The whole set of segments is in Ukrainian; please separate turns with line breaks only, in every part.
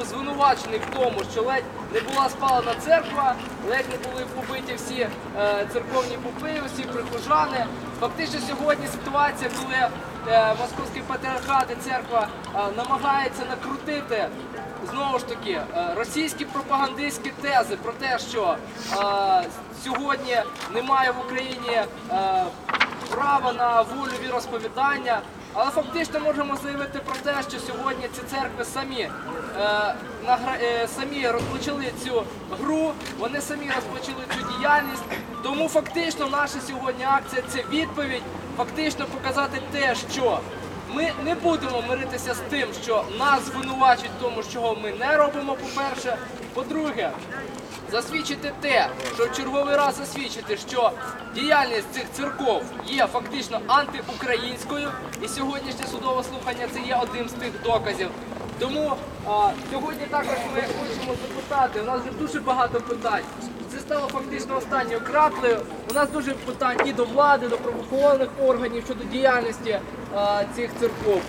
був звинувачений в тому, що ледь не була спалена церква, ледь не були побиті всі е, церковні попи, всі прихожани. Фактично сьогодні ситуація, коли е, московський патріархат і церква е, намагається накрутити знову ж таки російські пропагандистські тези про те, що сьогодні немає в Україні права на волю віросповідання. Але фактично можемо заявити про те, що сьогодні ці церкви самі, е, награ- е, самі розпочали цю гру, вони самі розпочали цю діяльність. Тому фактично наша сьогодні акція це відповідь, фактично показати те, що ми не будемо миритися з тим, що нас звинувачують в тому, чого ми не робимо, по-перше. По-друге, засвідчити те, що в черговий раз засвідчити, що діяльність цих церков є фактично антиукраїнською, і сьогоднішнє судове слухання це є одним з тих доказів. Тому а, сьогодні також ми хочемо запитати. У нас вже дуже багато питань. Стало фактично останньою краплею. У нас дуже питань і до влади, до правоохоронних органів щодо діяльності а, цих церков.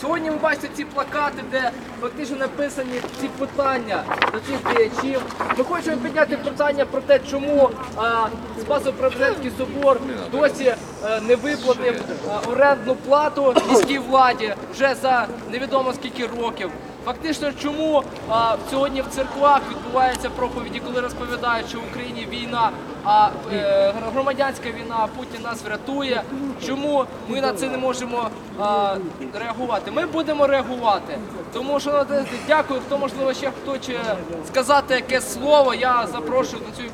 Сьогодні ви бачите ці плакати, де фактично написані ці питання до цих діячів. Ми хочемо підняти питання про те, чому а, Спасо-Преображенський собор досі е, не виплатив а, орендну плату міській владі вже за невідомо скільки років. Фактично, чому а, сьогодні в церквах відбуваються проповіді, коли розповідають, що в Україні війна, а е, громадянська війна, Путін нас врятує. Чому ми на це не можемо а, реагувати? Ми будемо реагувати. Тому що ну, дякую, хто можливо ще хоче сказати якесь слово. Я запрошую до цієї